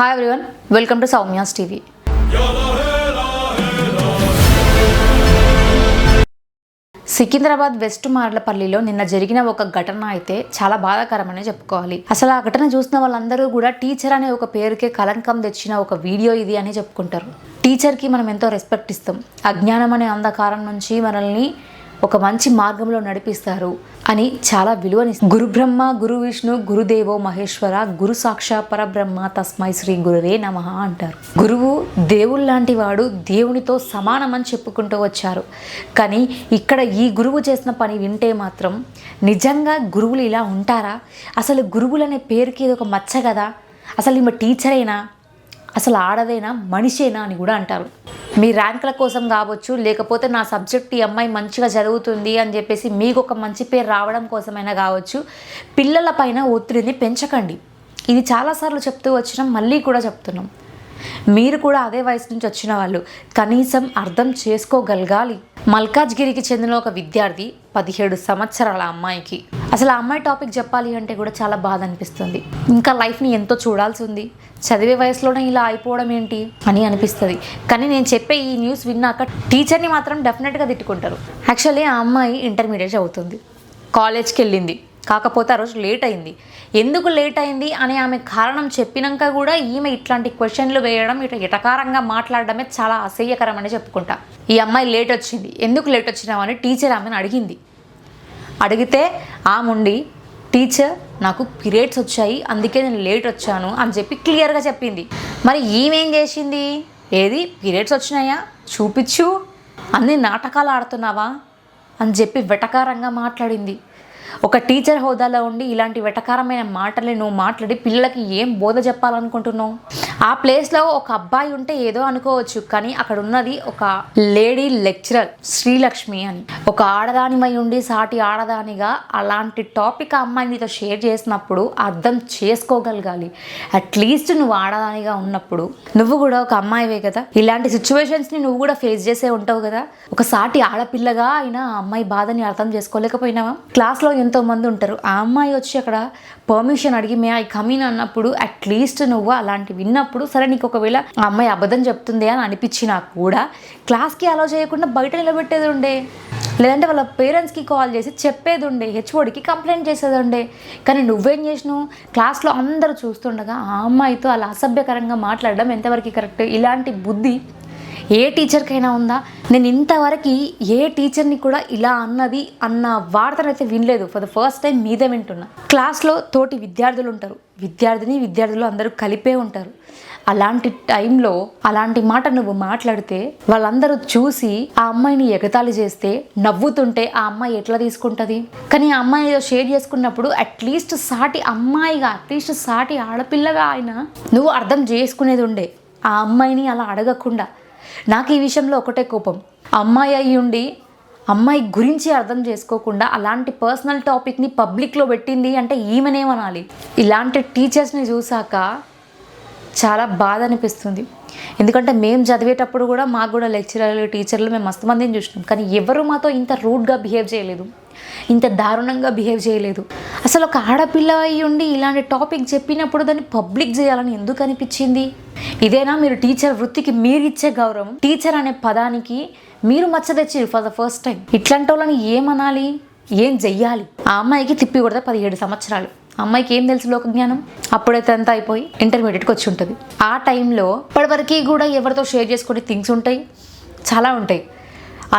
Hi everyone welcome to Soumya's TV Secunderabad west మార్లపల్లిలో నిన్న జరిగిన ఒక ఘటన అయితే చాలా బాధాకరమని చెప్పుకోవాలి. అసలు ఆ ఘటన చూసిన వాళ్ళందరూ కూడా టీచర్ అనే ఒక పేరుకే కలంకం తెచ్చిన ఒక వీడియో ఇది అని చెప్పుకుంటారు. టీచర్కి మనం ఎంతో రెస్పెక్ట్ ఇస్తాం. అజ్ఞానం అనే అంధకారం నుంచి మనల్ని ఒక మంచి మార్గంలో నడిపిస్తారు అని చాలా విలువని గురు బ్రహ్మ గురు విష్ణు గురుదేవో మహేశ్వర గురు సాక్షా పరబ్రహ్మ తస్మై శ్రీ గురువే నమ అంటారు. గురువు దేవుడు లాంటి వాడు దేవునితో సమానమని చెప్పుకుంటూ వచ్చారు. కానీ ఇక్కడ ఈ గురువు చేసిన పని వింటే మాత్రం నిజంగా గురువులు ఇలా ఉంటారా? అసలు గురువులు అనే పేరుకి ఇది ఒక మచ్చ కదా? అసలు ఈమె టీచరేనా? అసలు ఆడదేనా? మనిషేనా అని కూడా అంటారు. మీ ర్యాంకుల కోసం కావచ్చు లేకపోతే నా సబ్జెక్ట్ ఈ అమ్మాయి మంచిగా చదువుతుంది అని చెప్పేసి మీకు ఒక మంచి పేరు రావడం కోసమైనా కావచ్చు పిల్లల పైన ఒత్తిడిని పెంచకండి. ఇది చాలాసార్లు చెప్తూ వచ్చినాం మళ్ళీ కూడా చెప్తున్నాం. మీరు కూడా అదే వయసు నుంచి వచ్చిన వాళ్ళు కనీసం అర్థం చేసుకోగలగాలి. మల్కాజ్గిరికి చెందిన ఒక విద్యార్థి పదిహేడు సంవత్సరాల అమ్మాయికి. అసలు ఆ అమ్మాయి టాపిక్ చెప్పాలి అంటే కూడా చాలా బాధ అనిపిస్తుంది. ఇంకా లైఫ్ని ఎంతో చూడాల్సి ఉంది. చదివే వయసులోనే ఇలా అయిపోవడం ఏంటి అని అనిపిస్తుంది. కానీ నేను చెప్పే ఈ న్యూస్ విన్నాక టీచర్ని మాత్రం డెఫినెట్గా తిట్టుకుంటారు. యాక్చువల్లీ ఆ అమ్మాయి ఇంటర్మీడియట్ అవుతుంది కాలేజ్కి వెళ్ళింది. కాకపోతే ఆ రోజు లేట్ అయింది. ఎందుకు లేట్ అయింది అని ఆమె కారణం చెప్పినాక కూడా ఈమె ఇట్లాంటి క్వశ్చన్లు వేయడం ఇట్లా ఇటకారంగా మాట్లాడడమే చాలా అసహ్యకరమని చెప్పుకుంటా. ఈ అమ్మాయి లేట్ వచ్చింది. ఎందుకు లేట్ వచ్చినావని టీచర్ ఆమెను అడిగింది. అడిగితే ఆముండి టీచర్ నాకు పీరియడ్స్ వచ్చాయి అందుకే నేను లేట్ వచ్చాను అని చెప్పి క్లియర్గా చెప్పింది. మరి ఈమెం చేసింది? ఏది? పీరియడ్స్ వచ్చినాయా? చూపించు అన్ని నాటకాలు ఆడుతున్నావా? అని చెప్పి వెటకారంగా మాట్లాడింది. ఒక టీచర్ హోదాలో ఉండి ఇలాంటి వెటకారమైన మాటలు నువ్వు మాట్లాడి పిల్లలకి ఏం బోధ చెప్పాలనుకుంటున్నావు? ఆ ప్లేస్లో ఒక అబ్బాయి ఉంటే ఏదో అనుకోవచ్చు కానీ అక్కడ ఉన్నది ఒక లేడీ లెక్చరర్ శ్రీలక్ష్మి అని. ఒక ఆడదానిమై ఉండి సాటి ఆడదానిగా అలాంటి టాపిక్ ఆ అమ్మాయి నీతో షేర్ చేసినప్పుడు అర్థం చేసుకోగలగాలి. అట్లీస్ట్ నువ్వు ఆడదానిగా ఉన్నప్పుడు. నువ్వు కూడా ఒక అమ్మాయివే కదా. ఇలాంటి సిచ్యువేషన్స్ని నువ్వు కూడా ఫేస్ చేసే ఉంటావు కదా. ఒక సాటి ఆడపిల్లగా అయినా ఆ అమ్మాయి బాధని అర్థం చేసుకోలేకపోయినావా? క్లాస్లో ఎంతో మంది ఉంటారు. ఆ అమ్మాయి వచ్చి అక్కడ పర్మిషన్ అడిగి మే ఐ కమిన్ అన్నప్పుడు అట్లీస్ట్ నువ్వు అలాంటి విన్నప్పుడు సరే నీకు ఒకవేళ ఆ అమ్మాయి అబద్ధం చెప్తుంది అని అనిపించినా కూడా క్లాస్కి అలో చేయకుండా బయట నిలబెట్టేది ఉండే లేదంటే వాళ్ళ పేరెంట్స్కి కాల్ చేసి చెప్పేది ఉండే హెచ్ఓడికి కంప్లైంట్ చేసేది ఉండే కానీ నువ్వేం చేసినావు? క్లాస్లో అందరూ చూస్తుండగా ఆ అమ్మాయితో అలా అసభ్యకరంగా మాట్లాడడం ఎంతవరకు కరెక్ట్ ఇలాంటి బుద్ధి ఏ టీచర్కైనా ఉందా? నేను ఇంతవరకు ఏ టీచర్ని కూడా ఇలా అన్నది అన్న వార్తనైతే వినలేదు. ఫర్ ద ఫస్ట్ టైం మీదే వింటున్నా. క్లాస్లో తోటి విద్యార్థులు ఉంటారు విద్యార్థిని విద్యార్థులు అందరూ కలిపే ఉంటారు. అలాంటి టైంలో అలాంటి మాట నువ్వు మాట్లాడితే వాళ్ళందరూ చూసి ఆ అమ్మాయిని ఎగతాళి చేస్తే నవ్వుతుంటే ఆ అమ్మాయి ఎట్లా తీసుకుంటుంది? కానీ ఆ అమ్మాయి షేర్ చేసుకున్నప్పుడు అట్లీస్ట్ సాటి అమ్మాయిగా అట్లీస్ట్ సాటి ఆడపిల్లగా ఆయన నువ్వు అర్థం చేసుకునేది ఉండే ఆ అమ్మాయిని అలా అడగకుండా. నాకు ఈ విషయంలో ఒకటే కోపం. అమ్మాయి అయ్యి ఉండి అమ్మాయి గురించి అర్థం చేసుకోకుండా అలాంటి పర్సనల్ టాపిక్ని పబ్లిక్లో పెట్టింది అంటే ఈమెనేమనాలి? ఇలాంటి టీచర్స్ని చూసాక చాలా బాధ అనిపిస్తుంది. ఎందుకంటే మేము చదివేటప్పుడు కూడా మాకు కూడా లెక్చరర్లు టీచర్లు మేము మస్తు మందిని చూసినాం. కానీ ఎవరు మాతో ఇంత రూడ్గా బిహేవ్ చేయలేదు. ఇంత దారుణంగా బిహేవ్ చేయలేదు. అసలు ఒక ఆడపిల్ల అయి ఉండి ఇలాంటి టాపిక్ చెప్పినప్పుడు దాన్ని పబ్లిక్ చేయాలని ఎందుకు అనిపించింది? ఇదేనా మీరు టీచర్ వృత్తికి మీరు ఇచ్చే గౌరవం? టీచర్ అనే పదానికి మీరు మచ్చ తెచ్చారు ఫర్ ద ఫస్ట్ టైం ఇట్లాంటి వాళ్ళని ఏమనాలి? ఏం చెయ్యాలి? ఆ అమ్మాయికి తిప్పి కొడితే పదిహేడు సంవత్సరాలు. అమ్మాయికి ఏం తెలుసు లోక జ్ఞానం? అప్పుడైతే అంతా అయిపోయి ఇంటర్మీడియట్కి వచ్చి ఉంటుంది. ఆ టైంలో ఇప్పటివరకు కూడా ఎవరితో షేర్ చేసుకునే థింగ్స్ ఉంటాయి. చాలా ఉంటాయి.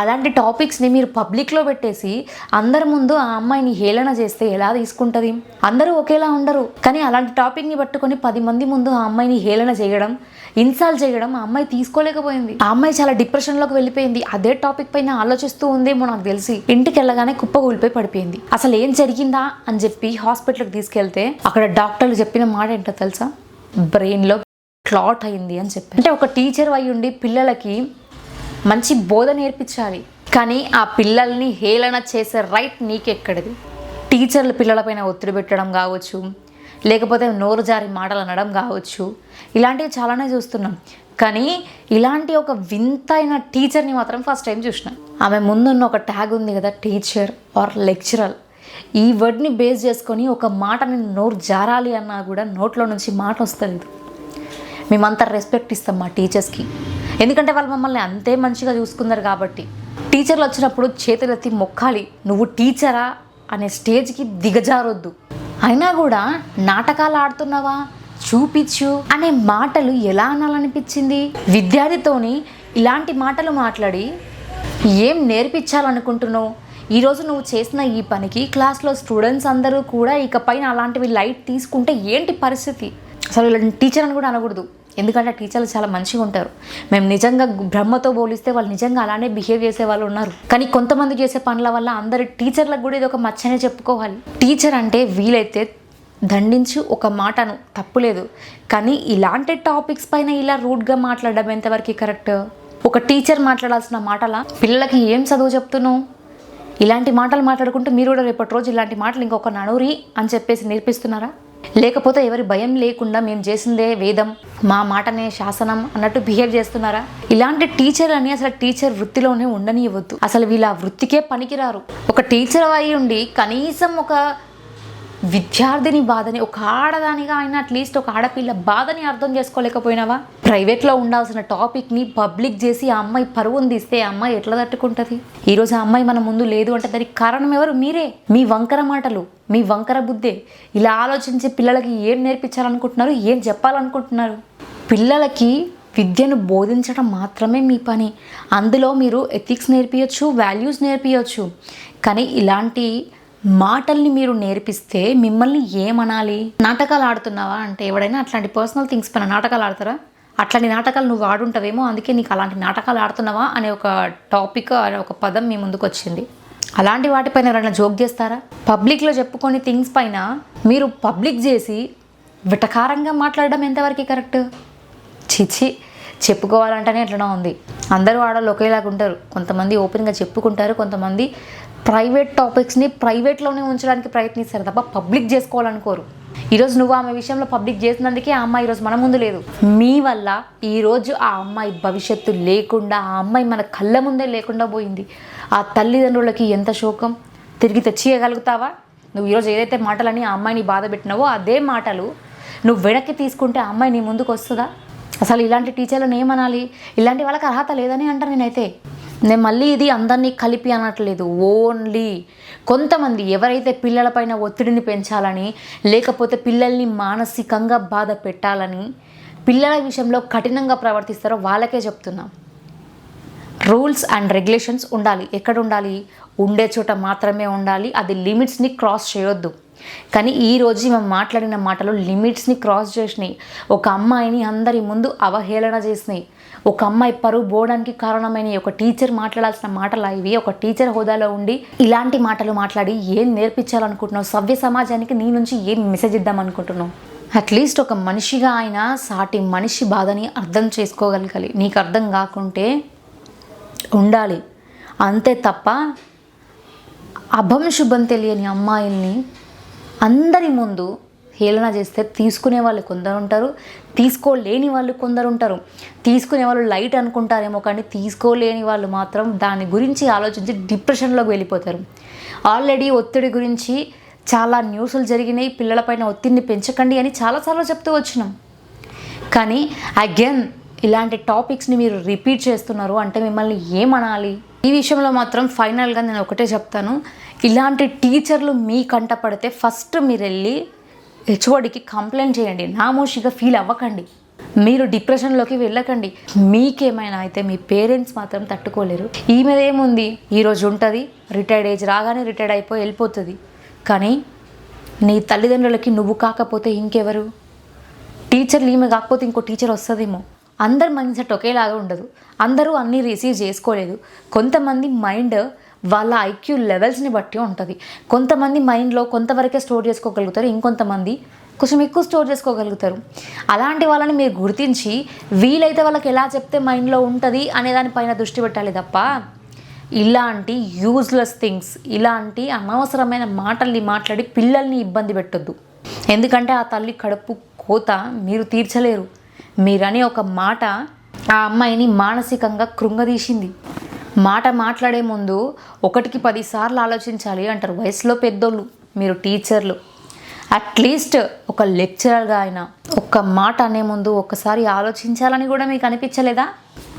అలాంటి టాపిక్స్ని మీరు పబ్లిక్లో పెట్టేసి అందరి ముందు ఆ అమ్మాయిని హేళన చేస్తే ఎలా తీసుకుంటుంది? అందరూ ఒకేలా ఉండరు. కానీ అలాంటి టాపిక్ని పట్టుకొని పది మంది ముందు ఆ అమ్మాయిని హేళన చేయడం ఇన్సాల్ట్ చేయడం ఆ అమ్మాయి తీసుకోలేకపోయింది. ఆ అమ్మాయి చాలా డిప్రెషన్లోకి వెళ్ళిపోయింది. అదే టాపిక్ పైన ఆలోచిస్తూ ఉందేమో నాకు తెలిసి. ఇంటికి వెళ్ళగానే కుప్ప కూలిపోయి పడిపోయింది. అసలు ఏం జరిగిందా అని చెప్పి హాస్పిటల్కి తీసుకెళ్తే అక్కడ డాక్టర్లు చెప్పిన మాట ఏంటో తెలుసా? బ్రెయిన్లో క్లాట్ అయింది అని చెప్పి అంటే ఒక టీచర్ అయి ఉండి పిల్లలకి మంచి బోధ నేర్పించాలి. కానీ ఆ పిల్లల్ని హేళన చేసే రైట్ నీకెక్కడిది? టీచర్లు పిల్లలపైన ఒత్తిడి పెట్టడం కావచ్చు లేకపోతే నోరు జారి మాటలు అనడం కావచ్చు. ఇలాంటివి చాలానే చూస్తున్నాం. కానీ ఇలాంటి ఒక వింతైన టీచర్ని మాత్రం ఫస్ట్ టైం చూసిన. ఆమె ముందున్న ఒక ట్యాగ్ ఉంది కదా టీచర్ ఆర్ లెక్చరర్. ఈ వర్డ్ని బేస్ చేసుకొని ఒక మాటని నోరు జారాలి అన్నా కూడా నోట్లో నుంచి మాట వస్తలేదు. మేమంతా రెస్పెక్ట్ ఇస్తాం మా టీచర్స్కి. ఎందుకంటే వాళ్ళు మమ్మల్ని అంతే మంచిగా చూసుకున్నారు కాబట్టి. టీచర్లు వచ్చినప్పుడు చేతులెత్తి మొక్కాలి. నువ్వు టీచరా అనే స్టేజ్కి దిగజారొద్దు. అయినా కూడా నాటకాలు ఆడుతున్నావా? చూపించు అనే మాటలు ఎలా అనాలనిపించింది? విద్యార్థితోని ఇలాంటి మాటలు మాట్లాడి ఏం నేర్పించాలనుకుంటున్నావు? ఈరోజు నువ్వు చేసిన ఈ పనికి క్లాస్లో స్టూడెంట్స్ అందరూ కూడా ఇకపైన అలాంటివి లైట్ తీసుకుంటే ఏంటి పరిస్థితి? అసలు ఇలాంటి టీచర్ అని కూడా అనకూడదు. ఎందుకంటే ఆ టీచర్లు చాలా మంచిగా ఉంటారు. మేము నిజంగా బ్రహ్మతో పోలిస్తే వాళ్ళు నిజంగా అలానే బిహేవ్ చేసే వాళ్ళు ఉన్నారు. కానీ కొంతమంది చేసే పనుల వల్ల అందరి టీచర్లకు కూడా ఇది ఒక మచ్చనే చెప్పుకోవాలి. టీచర్ అంటే వీలైతే దండించి ఒక మాటను తప్పులేదు కానీ ఇలాంటి టాపిక్స్ పైన ఇలా రూడ్గా మాట్లాడడం ఎంతవరకు కరెక్ట్? ఒక టీచర్ మాట్లాడాల్సిన మాటల? పిల్లలకి ఏం చదువు చెప్తున్నావు? ఇలాంటి మాటలు మాట్లాడుకుంటూ మీరు కూడా రేపటి రోజు ఇలాంటి మాటలు ఇంకొక నడురి అని చెప్పేసి నేర్పిస్తున్నారా? లేకపోతే ఎవరి భయం లేకుండా మేము చేసిందే వేదం మా మాటనే శాసనం అన్నట్టు బిహేవ్ చేస్తున్నారా? ఇలాంటి టీచర్ అని అసలు టీచర్ వృత్తిలోనే ఉండనివ్వద్దు అసలు వీళ్ళ వృత్తికే పనికిరారు. ఒక టీచర్ అయి ఉండి కనీసం ఒక విద్యార్థిని బాధని ఒక ఆడదానిగా అయినా అట్లీస్ట్ ఒక ఆడపిల్ల బాధని అర్థం చేసుకోలేకపోయినావా? ప్రైవేట్లో ఉండాల్సిన టాపిక్ని పబ్లిక్ చేసి ఆ అమ్మాయి పరువును తీస్తే ఆ అమ్మాయి ఎట్లా తట్టుకుంటుంది? ఈరోజు ఆ అమ్మాయి మన ముందు లేదు అంటే దానికి కారణం ఎవరు? మీరే. మీ వంకర మాటలు మీ వంకర బుద్ధే. ఇలా ఆలోచించి పిల్లలకి ఏం నేర్పించాలనుకుంటున్నారు ఏం చెప్పాలనుకుంటున్నారు? పిల్లలకి విద్యను బోధించడం మాత్రమే మీ పని. అందులో మీరు ఎథిక్స్ నేర్పించచ్చు వాల్యూస్ నేర్పించచ్చు కానీ ఇలాంటి మాటల్ని మీరు నేర్పిస్తే మిమ్మల్ని ఏమనాలి? నాటకాలు ఆడుతున్నావా అంటే ఎవడైనా అట్లాంటి పర్సనల్ థింగ్స్ పైన నాటకాలు ఆడతారా? అట్లాంటి నాటకాలు నువ్వు ఆడుంటావేమో అందుకే నీకు అలాంటి నాటకాలు ఆడుతున్నావా అనే ఒక టాపిక్ అనే ఒక పదం మీ ముందుకు వచ్చింది. అలాంటి వాటిపైన ఎవరైనా జోక్ చేస్తారా? పబ్లిక్లో చెప్పుకొని థింగ్స్ పైన మీరు పబ్లిక్ చేసి విటకారంగా మాట్లాడడం ఎంతవరకు కరెక్ట్ చిచి చెప్పుకోవాలంటేనే ఎట్లనో ఉంది. అందరూ ఆడవాళ్ళు ఒకేలాగా ఉంటారు. కొంతమంది ఓపెన్గా చెప్పుకుంటారు కొంతమంది ప్రైవేట్ టాపిక్స్ని ప్రైవేట్లోనే ఉంచడానికి ప్రయత్నిస్తారు తప్ప పబ్లిక్ చేసుకోవాలనుకోరు. ఈరోజు నువ్వు ఆమె విషయంలో పబ్లిక్ చేసినందుకే ఆ అమ్మాయి ఈరోజు మన ముందు లేదు. మీ వల్ల ఈరోజు ఆ అమ్మాయి భవిష్యత్తు లేకుండా ఆ అమ్మాయి మన కళ్ళ ముందే లేకుండా పోయింది. ఆ తల్లిదండ్రులకి ఎంత శోకం? తిరిగి తెచ్చియగలుగుతావా? నువ్వు ఈరోజు ఏదైతే మాటలని ఆ అమ్మాయిని బాధ పెట్టినావో అదే మాటలు నువ్వు వెనక్కి తీసుకుంటే ఆ అమ్మాయి నీ ముందుకు వస్తుందా? అసలు ఇలాంటి టీచర్లను ఏమనాలి? ఇలాంటి వాళ్ళకి అర్హత లేదని అంటాను నేనైతే. నేను మళ్ళీ ఇది అందరినీ కలిపి అనట్లేదు. ఓన్లీ కొంతమంది ఎవరైతే పిల్లలపైన ఒత్తిడిని పెంచాలని లేకపోతే పిల్లల్ని మానసికంగా బాధ పెట్టాలని పిల్లల విషయంలో కఠినంగా ప్రవర్తిస్తారో వాళ్ళకే చెప్తున్నా. రూల్స్ అండ్ రెగ్యులేషన్స్ ఉండాలి. ఎక్కడ ఉండాలి? ఉండే చోట మాత్రమే ఉండాలి. అది లిమిట్స్ని క్రాస్ చేయొద్దు. కానీ ఈ రోజు మేము మాట్లాడిన మాటలు లిమిట్స్ని క్రాస్ చేసినాయి. ఒక అమ్మాయిని అందరి ముందు అవహేళన చేసినాయి. ఒక అమ్మాయి పరువు పోవడానికి కారణమైన ఒక టీచర్ మాట్లాడాల్సిన మాటలు ఇవి? ఒక టీచర్ హోదాలో ఉండి ఇలాంటి మాటలు మాట్లాడి ఏం నేర్పించాలనుకుంటున్నావు? సభ్య సమాజానికి నీ నుంచి ఏం మెసేజ్ ఇద్దాం అనుకుంటున్నావు అట్లీస్ట్ ఒక మనిషిగా ఆయన సాటి మనిషి బాధని అర్థం చేసుకోగలగాలి. నీకు అర్థం కాకుంటే ఉండాలి. అంతే తప్ప అభం శుభం తెలియని అమ్మాయిల్ని అందరి ముందు హేళన చేస్తే తీసుకునే వాళ్ళు కొందరు ఉంటారు తీసుకోలేని వాళ్ళు కొందరు ఉంటారు. తీసుకునే వాళ్ళు లైట్ అనుకుంటారేమో కానీ తీసుకోలేని వాళ్ళు మాత్రం దాని గురించి ఆలోచించి డిప్రెషన్లోకి వెళ్ళిపోతారు. ఆల్రెడీ ఒత్తిడి గురించి చాలా న్యూస్లు జరిగినాయి పిల్లలపైన ఒత్తిడిని పెంచకండి అని చాలాసార్లు చెప్తూ వచ్చినాం. కానీ అగైన్ ఇలాంటి టాపిక్స్ని మీరు రిపీట్ చేస్తున్నారు అంటే మిమ్మల్ని ఏమనాలి? ఈ విషయంలో మాత్రం ఫైనల్గా నేను ఒకటే చెప్తాను. ఇలాంటి టీచర్లు మీ కంట పడితే ఫస్ట్ మీరు వెళ్ళి హెచ్ఓడికి కంప్లైంట్ చేయండి. నామోషిగా ఫీల్ అవ్వకండి. మీరు డిప్రెషన్లోకి వెళ్ళకండి. మీకేమైనా అయితే మీ పేరెంట్స్ మాత్రం తట్టుకోలేరు. ఈమె ఏముంది? ఈరోజు ఉంటుంది రిటైర్డ్ ఏజ్ రాగానే రిటైర్డ్ అయిపోయి వెళ్ళిపోతుంది. కానీ నీ తల్లిదండ్రులకి నువ్వు కాకపోతే ఇంకెవరు? టీచర్లు ఈమె కాకపోతే ఇంకో టీచర్ వస్తుందేమో? అందరి మైండ్ సెట్ ఒకేలాగా ఉండదు. అందరూ అన్నీ రిసీవ్ చేసుకోలేదు. కొంతమంది మైండ్ వాళ్ళ ఐక్యూ లెవెల్స్ని బట్టి ఉంటుంది. కొంతమంది మైండ్లో కొంతవరకే స్టోర్ చేసుకోగలుగుతారు ఇంకొంతమంది కొంచెం ఎక్కువ స్టోర్ చేసుకోగలుగుతారు. అలాంటి వాళ్ళని మీరు గుర్తించి వీలైతే వాళ్ళకి ఎలా చెప్తే మైండ్లో ఉంటుంది అనే దానిపైన దృష్టి పెట్టాలి తప్ప ఇలాంటి యూజ్లెస్ థింగ్స్ ఇలాంటి అనవసరమైన మాటల్ని మాట్లాడి పిల్లల్ని ఇబ్బంది పెట్టొద్దు. ఎందుకంటే ఆ తల్లి కడుపు కోత మీరు తీర్చలేరు. మీరనే ఒక మాట ఆ అమ్మాయిని మానసికంగా కృంగదీసింది. మాట మాట్లాడే ముందు ఒకటికి పదిసార్లు ఆలోచించాలి అంటారు వయసులో పెద్దోళ్ళు మీరు టీచర్లు. అట్లీస్ట్ ఒక లెక్చరర్గా అయినా ఒక్క మాట అనే ముందు ఒక్కసారి ఆలోచించాలని కూడా మీకు అనిపించలేదా?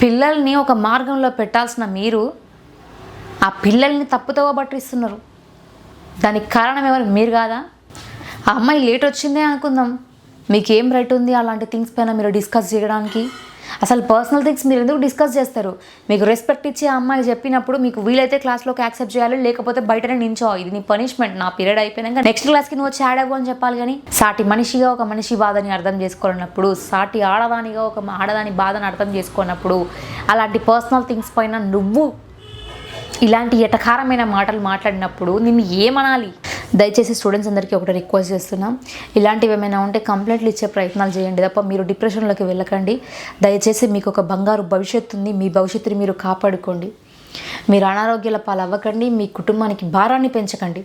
పిల్లల్ని ఒక మార్గంలో పెట్టాల్సిన మీరు ఆ పిల్లల్ని తప్పుతో పట్టిస్తున్నారు. దానికి కారణం ఎవరు? మీరు కాదా? ఆ అమ్మాయి లేట్ వచ్చిందే అనుకుందాం. మీకు ఏం రైట్ ఉంది అలాంటి థింగ్స్ పైన మీరు డిస్కస్ చేయడానికి? అసలు పర్సనల్ థింగ్స్ మీరు ఎందుకు డిస్కస్ చేస్తారు? మీకు రెస్పెక్ట్ ఇచ్చే అమ్మాయి చెప్పినప్పుడు మీకు వీలైతే క్లాస్లోకి యాక్సెప్ట్ చేయాలి లేకపోతే బయటనే నించో. ఇది నీ పనిష్మెంట్ నా పీరియడ్ అయిపోయినాక నెక్స్ట్ క్లాస్కి నువ్వు వచ్చి యాడ్ అవ్వు అని చెప్పాలి కానీ సాటి మనిషిగా ఒక మనిషి బాధని అర్థం చేసుకున్నప్పుడు సాటి ఆడదానిగా ఒక ఆడదాని బాధని అర్థం చేసుకున్నప్పుడు అలాంటి పర్సనల్ థింగ్స్ పైన నువ్వు ఇలాంటి ఎటకారమైన మాటలు మాట్లాడినప్పుడు నిన్ను ఏమనాలి? దయచేసి స్టూడెంట్స్ అందరికీ ఒకటి రిక్వెస్ట్ చేస్తున్నాం. ఇలాంటివి ఏమైనా ఉంటే కంప్లైంట్లు ఇచ్చే ప్రయత్నాలు చేయండి. తప్ప మీరు డిప్రెషన్లోకి వెళ్ళకండి. దయచేసి మీకు ఒక బంగారు భవిష్యత్తు ఉంది. మీ భవిష్యత్తుని మీరు కాపాడుకోండి. మీరు అనారోగ్యాల పాలు అవ్వకండి మీ కుటుంబానికి భారాన్ని పెంచకండి.